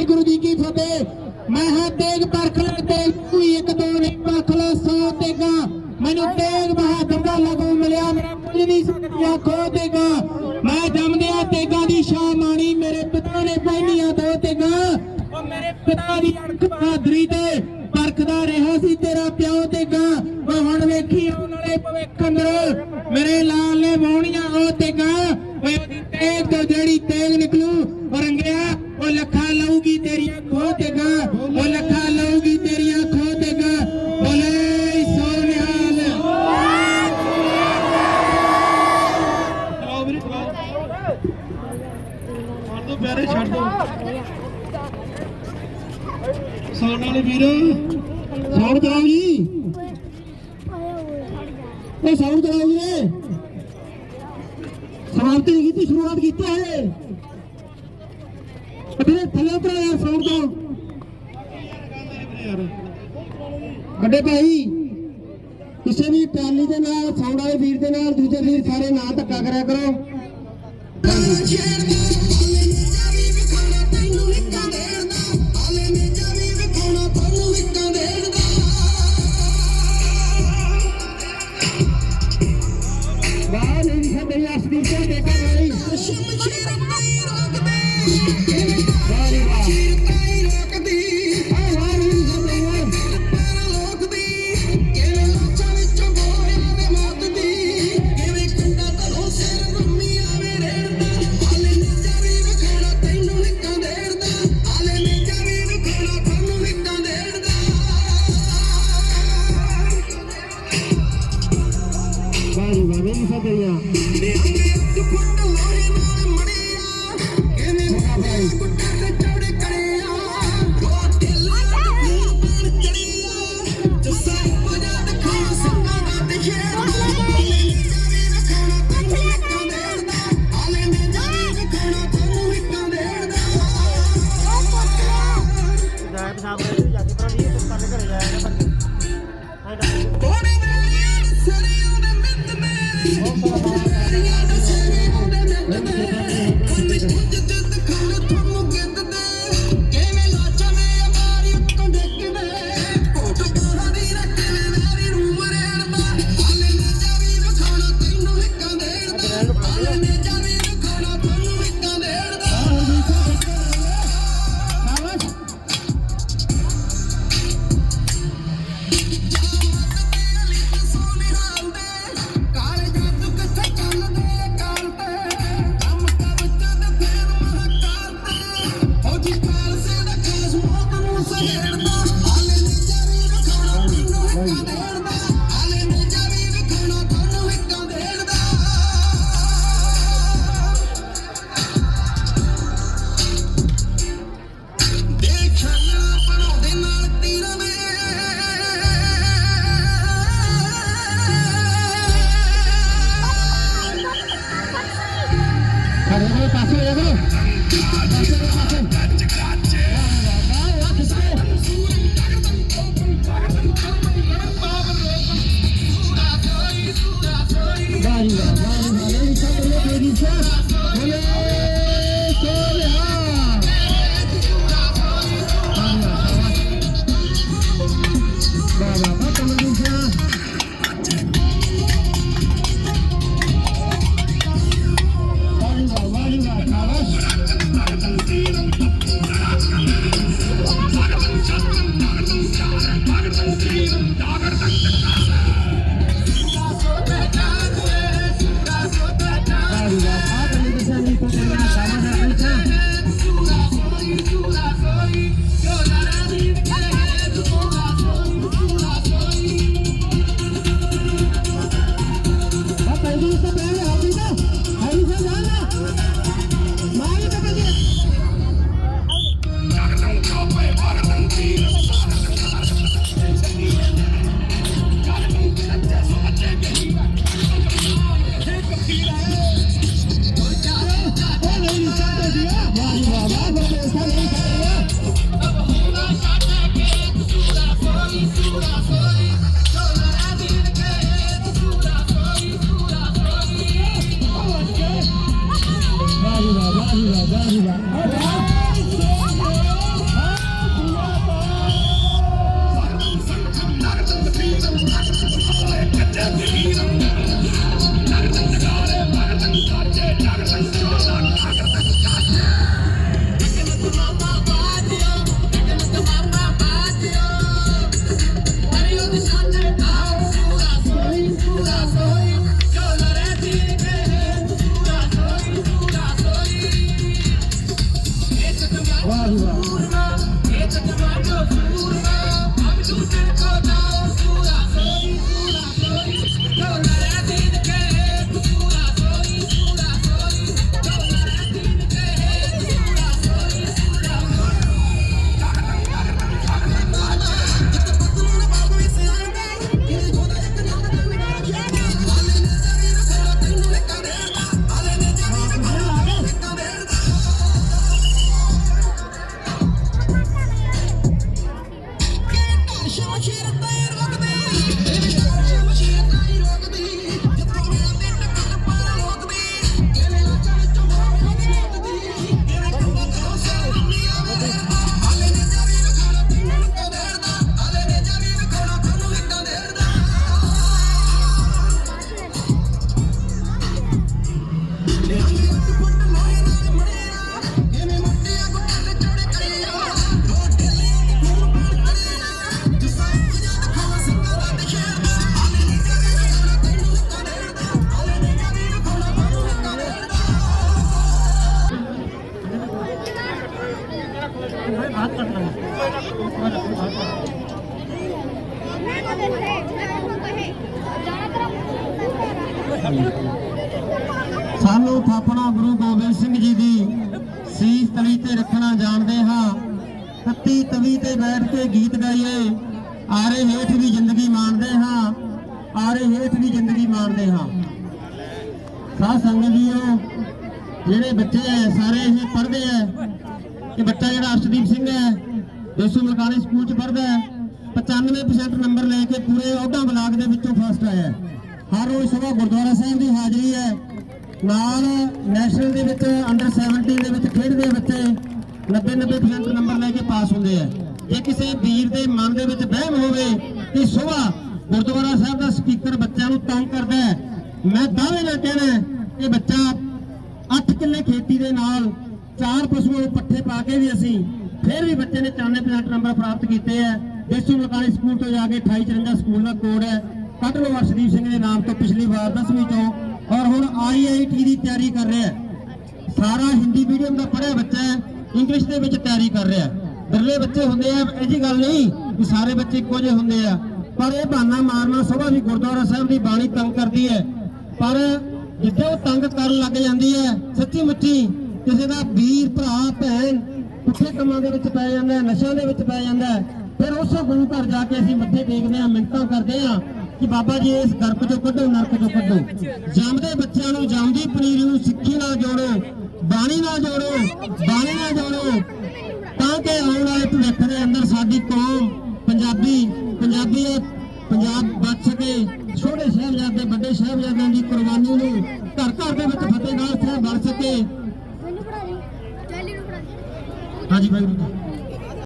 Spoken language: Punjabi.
ਵਾਹਿਗੁਰੂ ਜੀ ਕੀ ਫਤਿਹ। ਮੈਂ ਹਾਂ ਤੇਗ ਪਰਖ ਲੈ, ਤੇਗ ਕੋਈ ਇੱਕ ਦੋ ਨਹੀਂ, ਪਰਖ ਸੌ ਤੇਗਾ। ਮੈਨੂੰ ਤੇਗ ਬਹਾਦਰ ਦਾ ਲਗੂ ਮਿਲਿਆ, ਮੇਰਾ ਕੁਝ ਨਹੀਂ ਸਕਦੀਆਂ ਖੋ ਦੇਗਾ ਮੈਂ ਜੰਮਦਿਆਂ ਤੇਗਾ ਦੀ ਸ਼ਾਨ ਮਾਣੀ, ਮੇਰੇ ਪਿਤਾ ਨੇ ਪਹਿਨੀਆਂ ਦੋ ਤੇਗਾ। ਉਹ ਮੇਰੇ ਪਿਤਾ ਦੀ ਅਣਖ ਬਹਾਦਰੀ ਤੇ ਪਰਖਦਾ ਰਿਹਾ ਸੀ ਤੇਰਾ ਪਿਓ ਤੇਗਾ। ਉਹ ਹੁਣ ਵੇਖੀ ਆਉਣ ਵਾਲੇ ਭਵਿੱਖ ਅੰਦਰ। ਮੇਰੇ ਲਾਲ ਨੇ ਵਾਉਣੀਆਂ ਉਹ ਤੇਗਾ। ਓਏ ਉਹਦੀ ਤੇਗ ਤੋਂ ਜਿਹੜੀ ਤੇਗ ਨਿਕਲੂ ਰੰਗਿਆ। ਉਹ ਲੱਖਾਂ ਲਊਗੀ ਤੇਰੀਆਂ ਖੋ ਤੇਗਾ ਉਹ ਲੱਖਾਂ ਲਊਗੀ ਤੇਰੀਆਂ ਖੋ ਤੇਗਾ ਬੋਲੇ ਸੋਨਿਹਾਲ ਚਲਾਓ ਵੀਰੇ ਚਲਾਓ ਛੱਡ ਦੋ ਪਿਆਰੇ ਛੱਡ ਦੋ ਸੌਣ ਵਾਲੇ ਵੀਰ ਸਾਊਂਡ ਚਲਾਓ ਜੀ ਉਹ ਸਾਊਂਡ ਚਲਾਓ ਜੀ ਸਮਾਪਤੀ ਨਹੀਂ ਕੀਤੀ ਸ਼ੁਰੂਆਤ ਕੀਤੀ ਹੈ ਅਬੇ ਥੱਲੇ ਉਤਰ ਯਾਰ, ਸਾਊਂਡ ਤੋਂ ਵੱਡੇ ਭਾਈ, ਕਿਸੇ ਵੀ ਟਰਾਲੀ ਦੇ ਨਾਲ, ਸਾਊਂਡ ਵਾਲੇ ਵੀਰ ਦੇ ਨਾਲ, ਦੂਜੇ ਵੀਰ ਸਾਰੇ ਨਾ ਧੱਕਾ ਕਰਿਆ ਕਰੋ। ਵਾਹ ਨਹੀਂ ਸਾਡੇ ਅਸਲੀ ਤੇ ਦੇਖਾ ਭਾਈ। ਵਾਹ Yeah. ดูเสมอ ذاهبة वाह वाह I. ਸਾਨੂੰ ਥਾਪਣਾ ਗੁਰੂ ਗੋਬਿੰਦ ਸਿੰਘ ਜੀ ਦੀ ਸੀਸ ਤਲੀ ਤੇ ਰੱਖਣਾ ਜਾਣਦੇ ਹਾਂ। ਤੱਤੀ ਤਵੀ ਤੇ ਬੈਠ ਕੇ ਗੀਤ ਗਾਈਏ। ਆਰੇ ਹੇਠ ਵੀ ਜ਼ਿੰਦਗੀ ਮਾਣਦੇ ਹਾਂ। ਆਰੇ ਹੇਠ ਵੀ ਜ਼ਿੰਦਗੀ ਮਾਣਦੇ ਹਾਂ। ਸਾਧ ਸੰਗਤ ਜੀਓ, ਜਿਹੜੇ ਬੱਚੇ ਐ, ਸਾਰੇ ਇਹ ਪੜ੍ਹਦੇ ਐ ਕਿ ਬੱਚਾ ਜਿਹੜਾ ਅਰਸ਼ਦੀਪ ਸਿੰਘ ਹੈ ਦੋਸੂ ਮਲਕਾਣੀ ਸਕੂਲ ਚ ਪੜ੍ਹਦਾ ਹੈ 95% ਨੰਬਰ ਲੈ ਕੇ ਪੂਰੇ ਉਹਦਾ ਬਲਾਕ ਦੇ ਵਿੱਚੋਂ ਫਸਟ ਆਇਆ ਹੈ। ਹਰ ਰੋਜ਼ ਸਵੇਰ ਗੁਰਦੁਆਰਾ ਸਾਹਿਬ ਦੀ ਹਾਜ਼ਰੀ ਹੈ। ਨਾਲ ਨੈਸ਼ਨਲ ਦੇ ਵਿੱਚ ਅੰਡਰ 17 ਦੇ ਵਿੱਚ ਖੇਡਦੇ ਬੱਚੇ 90 90% ਨੰਬਰ ਲੈ ਕੇ ਪਾਸ ਹੁੰਦੇ ਆ। ਜੇ ਕਿਸੇ ਵੀਰ ਦੇ ਮਨ ਦੇ ਵਿੱਚ ਵਹਿਮ ਹੋਵੇ ਕਿ ਸਵੇਰ ਗੁਰਦੁਆਰਾ ਸਾਹਿਬ ਦਾ ਸਪੀਕਰ ਬੱਚਿਆਂ ਨੂੰ ਤੰਗ ਕਰਦਾ ਹੈ, ਮੈਂ ਦਾਅਵੇ ਨਾਲ ਕਹਿਣਾ ਕਿ ਬੱਚਾ 8 ਕਿੱਲੇ ਖੇਤੀ ਦੇ ਨਾਲ ਚਾਰ ਪਸ਼ੂਆਂ ਨੂੰ ਪੱਠੇ ਪਾ ਕੇ ਵੀ ਅਸੀਂ ਫਿਰ ਵੀ ਬੱਚੇ ਨੇ 94% ਨੰਬਰ ਪ੍ਰਾਪਤ ਕੀਤੇ ਹੈ। ਦੇਸੂ ਮਲਕਾਣੀ ਸਕੂਲ ਤੋਂ ਜਾ ਕੇ 2854 ਸਕੂਲ ਦਾ ਕੋਡ ਹੈ। ਕੱਢ ਲਓ ਅਰਸ਼ਦੀਪ ਸਿੰਘ ਦੇ ਨਾਮ ਤੋਂ ਪਿਛਲੀ ਵਾਰ 10ਵੀਂ ਚੋਂ ਔਰ ਹੁਣ ਆਈਆਈਟੀ ਦੀ ਤਿਆਰੀ ਕਰ ਰਿਹਾ ਹੈ। ਸਾਰਾ ਹਿੰਦੀ ਮੀਡੀਅਮ ਦਾ ਪੜ੍ਹਿਆ ਬੱਚਾ ਹੈ, ਇੰਗਲਿਸ਼ ਦੇ ਵਿੱਚ ਤਿਆਰੀ ਕਰ ਰਿਹਾ ਹੈ। ਬਿਰਲੇ ਬੱਚੇ ਹੁੰਦੇ ਆ, ਇਹ ਜੀ ਗੱਲ ਨਹੀਂ ਕਿ ਸਾਰੇ ਬੱਚੇ ਇੱਕੋ ਜਿਹੇ ਹੁੰਦੇ ਆ। ਪਰ ਇਹ ਬਹਾਨਾ ਮਾਰਨਾ ਸਵੇਰ ਵੀ ਗੁਰਦੁਆਰਾ ਸਾਹਿਬ ਦੀ ਬਾਣੀ ਤੰਗ ਕਰਦੀ ਹੈ। ਪਰ ਜਿੱਦੇ ਉਹ ਤੰਗ ਕਰਨ ਲੱਗ ਜਾਂਦੀ ਹੈ, ਸੱਚੀ ਮੁੱਚੀ ਕਿਸੇ ਦਾ ਵੀਰ, ਭਰਾ, ਭੈਣ ਪੁੱਠੇ ਕੰਮਾਂ ਦੇ ਵਿੱਚ ਪੈ ਜਾਂਦਾ ਨਸ਼ਿਆਂ ਦੇ ਵਿੱਚ ਪੈ ਜਾਂਦਾ ਫਿਰ ਉਸੇ ਗੁਰੂ ਘਰ ਜਾ ਕੇ ਅਸੀਂ ਮੱਥੇ ਟੇਕਦੇ ਹਾਂ ਮਿੰਤਾਂ ਕਰਦੇ ਹਾਂ। ਕਿ ਬਾਬਾ ਜੀ ਇਸ ਗਰਭ ਚੋਂ ਕੱਢੋ ਨਰਕ ਚੋਂ ਕੱਢੋ। ਜੰਮਦੇ ਬੱਚਿਆਂ ਨੂੰ ਜੰਮਦੀ ਪਨੀਰੀ ਨੂੰ ਸਿੱਖੀ ਨਾਲ ਜੋੜੋ ਬਾਣੀ ਨਾਲ ਜੋੜੋ ਬਾਣੀ ਨਾਲ ਜੋੜੋ। ਤਾਂ ਕਿ ਆਉਣ ਵਾਲੇ ਭਵਿੱਖ ਦੇ ਅੰਦਰ ਸਾਡੀ ਕੌਮ ਪੰਜਾਬੀ ਪੰਜਾਬੀ ਪੰਜਾਬ ਬਚ ਸਕੇ। ਛੋਟੇ ਸਾਹਿਬਜ਼ਾਦੇ ਵੱਡੇ ਸਾਹਿਬਜ਼ਾਦਿਆਂ ਦੀ ਕੁਰਬਾਨੀ ਨੂੰ ਘਰ ਘਰ ਦੇ ਵਿੱਚ ਫਤਿਹਗੜ੍ਹ ਸਾਹਿਬ ਬਣ ਸਕੇ। ਹਾਂਜੀ ਜੀ